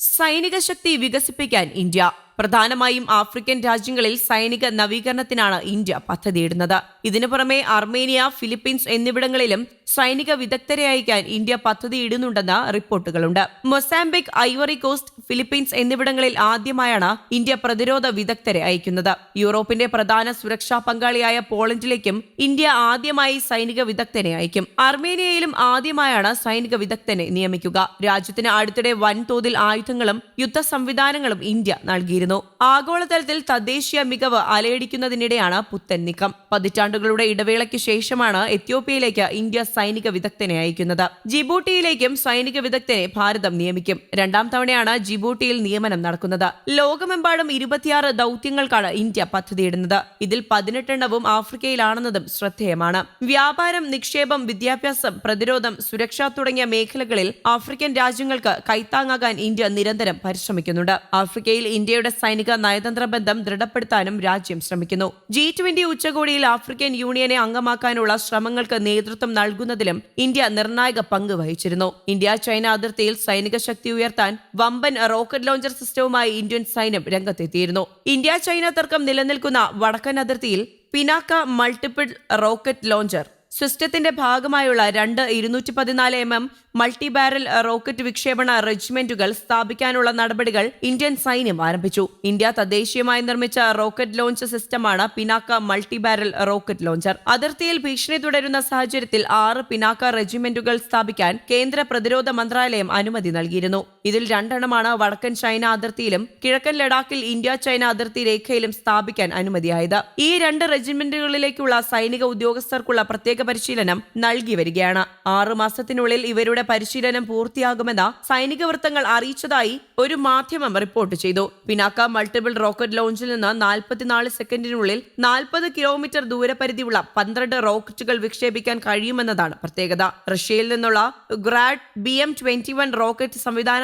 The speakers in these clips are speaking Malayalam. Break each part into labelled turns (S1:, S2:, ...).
S1: സൈനിക ശക്തി വികസിപ്പിക്കാൻ ഇന്ത്യ പ്രധാനമായും ആഫ്രിക്കൻ രാജ്യങ്ങളിൽ സൈനിക നവീകരണത്തിനാണ് ഇന്ത്യ പദ്ധതിയിടുന്നത്. ഇതിനു പുറമെ അർമേനിയ ഫിലിപ്പീൻസ് എന്നിവിടങ്ങളിലും സൈനിക വിദഗ്ധരെ അയക്കാൻ ഇന്ത്യ പദ്ധതിയിടുന്നുണ്ടെന്ന് റിപ്പോർട്ടുകളുണ്ട്. മൊസാംബിക് ഐവറി കോസ്റ്റ് ഫിലിപ്പീൻസ് എന്നിവിടങ്ങളിൽ ആദ്യമായാണ് ഇന്ത്യ പ്രതിരോധ വിദഗ്ധരെ അയക്കുന്നത്. യൂറോപ്പിന്റെ പ്രധാന സുരക്ഷാ പങ്കാളിയായ പോളണ്ടിലേക്കും ഇന്ത്യ ആദ്യമായി സൈനിക വിദഗ്ധനെ അയക്കും. അർമേനിയയിലും ആദ്യമായാണ് സൈനിക വിദഗ്ധനെ നിയമിക്കുക. രാജ്യത്തിന് അടുത്തിടെ വൻതോതിൽ ആയുധങ്ങളും യുദ്ധ സംവിധാനങ്ങളും ഇന്ത്യ നൽകിയിരുന്നു. ആഗോളതലത്തിൽ തദ്ദേശീയ മികവ് അലയടിക്കുന്നതിനിടെയാണ് പുത്തൻ നീക്കം. പതിറ്റാണ്ടുകളുടെ ഇടവേളയ്ക്ക് ശേഷമാണ് എത്യോപ്യയിലേക്ക് ഇന്ത്യ സൈനിക വിദഗ്ധനെ അയക്കുന്നത്. ജിബൂട്ടിയിലേക്കും സൈനിക വിദഗ്ധനെ ഭാരതം നിയമിക്കും. രണ്ടാം തവണയാണ് ജിബൂട്ടിയിൽ നിയമനം നടക്കുന്നത്. ലോകമെമ്പാടും ഇരുപത്തിയാറ് ദൗത്യങ്ങൾക്കാണ് ഇന്ത്യ പദ്ധതിയിടുന്നത്. ഇതിൽ പതിനെട്ടെണ്ണവും ആഫ്രിക്കയിലാണെന്നതും ശ്രദ്ധേയമാണ്. വ്യാപാരം നിക്ഷേപം വിദ്യാഭ്യാസം പ്രതിരോധം സുരക്ഷ തുടങ്ങിയ മേഖലകളിൽ ആഫ്രിക്കൻ രാജ്യങ്ങൾക്ക് കൈത്താങ്ങാകാൻ ഇന്ത്യ നിരന്തരം പരിശ്രമിക്കുന്നുണ്ട്. ആഫ്രിക്കയിൽ ഇന്ത്യയുടെ സൈനിക നയതന്ത്ര ബന്ധം ദൃഢപ്പെടുത്താനും രാജ്യം ശ്രമിക്കുന്നു. ജി ട്വന്റി ഉച്ചകോടിയിൽ ആഫ്രിക്കൻ യൂണിയനെ അംഗമാക്കാനുള്ള ശ്രമങ്ങൾക്ക് നേതൃത്വം നൽകുന്നതിലും ഇന്ത്യ നിർണായക പങ്ക് വഹിച്ചിരുന്നു. ഇന്ത്യ ചൈന അതിർത്തിയിൽ സൈനിക ശക്തി ഉയർത്താൻ വമ്പൻ റോക്കറ്റ് ലോഞ്ചർ സിസ്റ്റവുമായി ഇന്ത്യൻ സൈന്യം രംഗത്തെത്തിയിരുന്നു. ഇന്ത്യ ചൈന തർക്കം നിലനിൽക്കുന്ന വടക്കൻ അതിർത്തിയിൽ പിനാക്ക മൾട്ടിപ്പിൾ റോക്കറ്റ് ലോഞ്ചർ സിസ്റ്റത്തിന്റെ ഭാഗമായുള്ള രണ്ട് ഇരുന്നൂറ്റി പതിനാല് M M multi barrel rocket വിക്ഷേപണ റെജിമെന്റുകൾ സ്ഥാപിക്കാനുള്ള നടപടികൾ ഇന്ത്യൻ സൈന്യം ആരംഭിച്ചു. ഇന്ത്യ തദ്ദേശീയമായി നിർമ്മിച്ച റോക്കറ്റ് ലോഞ്ച് സിസ്റ്റമാണ് Pinaka multi barrel rocket launcher. അതിർത്തിയിൽ ഭീഷണി തുടരുന്ന സാഹചര്യത്തിൽ ആറ് പിനാക്ക റെജിമെന്റുകൾ സ്ഥാപിക്കാൻ കേന്ദ്ര പ്രതിരോധ മന്ത്രാലയം അനുമതി നൽകിയിരുന്നു. ഇതിൽ രണ്ടെണ്ണമാണ് വടക്കൻ ചൈന അതിർത്തിയിലും കിഴക്കൻ ലഡാക്കിൽ ഇന്ത്യ ചൈന അതിർത്തി രേഖയിലും സ്ഥാപിക്കാൻ അനുമതിയായത്. ഈ രണ്ട് റെജിമെന്റുകളിലേക്കുള്ള സൈനിക ഉദ്യോഗസ്ഥർക്കുള്ള പ്രത്യേക പരിശീലനം നൽകി വരികയാണ്. ആറു മാസത്തിനുള്ളിൽ ഇവരുടെ പരിശീലനം പൂർത്തിയാകുമെന്ന് സൈനിക വൃത്തങ്ങൾ അറിയിച്ചതായി ഒരു മാധ്യമം റിപ്പോർട്ട് ചെയ്തു. പിനാക്ക മൾട്ടിപ്പിൾ റോക്കറ്റ് ലോഞ്ചിൽ നിന്ന് നാൽപ്പത്തിനാല് സെക്കൻഡിനുള്ളിൽ നാൽപ്പത് കിലോമീറ്റർ ദൂരപരിധിയുള്ള പന്ത്രണ്ട് റോക്കറ്റുകൾ വിക്ഷേപിക്കാൻ കഴിയുമെന്നതാണ് പ്രത്യേകത. റഷ്യയിൽ നിന്നുള്ള Grad B M twenty one rocket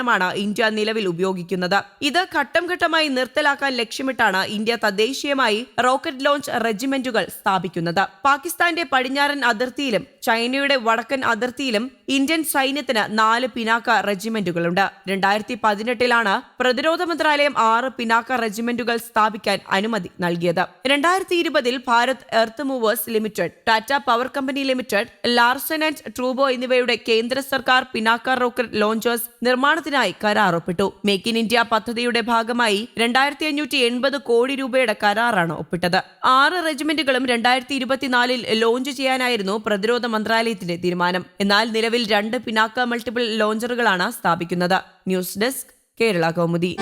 S1: സംവിധാനമാണ് ഇന്ത്യ നിലവിൽ ഉപയോഗിക്കുന്നത്. ഇത് ഘട്ടം ഘട്ടമായി നിർത്തലാക്കാൻ ലക്ഷ്യമിട്ടാണ് ഇന്ത്യ തദ്ദേശീയമായി റോക്കറ്റ് ലോഞ്ച് റെജിമെന്റുകൾ സ്ഥാപിക്കുന്നത്. പാകിസ്ഥാന്റെ പടിഞ്ഞാറൻ അതിർത്തിയിലും ചൈനയുടെ വടക്കൻ അതിർത്തിയിലും ഇന്ത്യൻ സൈന്യത്തിന് നാല് പിനാക്ക റെജിമെന്റുകളുണ്ട്. രണ്ടായിരത്തി പതിനെട്ടിലാണ് പ്രതിരോധ മന്ത്രാലയം ആറ് പിനാക്ക റെജിമെന്റുകൾ സ്ഥാപിക്കാൻ അനുമതി നൽകിയത്. രണ്ടായിരത്തി ഇരുപതിൽ Bharat Earth Movers Limited Tata Power Company Limited Larsen and ട്രൂബോ എന്നിവയുടെ കേന്ദ്ര സർക്കാർ പിനാക്ക റോക്കറ്റ് ലോഞ്ചേഴ്സ് നിർമ്മാണത്തിനായി കരാർ ഒപ്പിട്ടു മേക്ക് ഇൻ ഇന്ത്യ പദ്ധതിയുടെ ഭാഗമായി രണ്ടായിരത്തി അഞ്ഞൂറ്റി എൺപത് കോടി രൂപയുടെ കരാറാണ് ഒപ്പിട്ടത്. ആറ് റെജിമെന്റുകളും രണ്ടായിരത്തി ഇരുപത്തിനാലിൽ ലോഞ്ച് ചെയ്യാനായിരുന്നു പ്രതിരോധ മന്ത്രാലയത്തിന്റെ തീരുമാനം. എന്നാൽ നിലവിൽ രണ്ട് പിനാക്ക മൾട്ടിപ്പിൾ ലോഞ്ചറുകളാണ് സ്ഥാപിക്കുന്നത്. News desk Kerala Kaumudi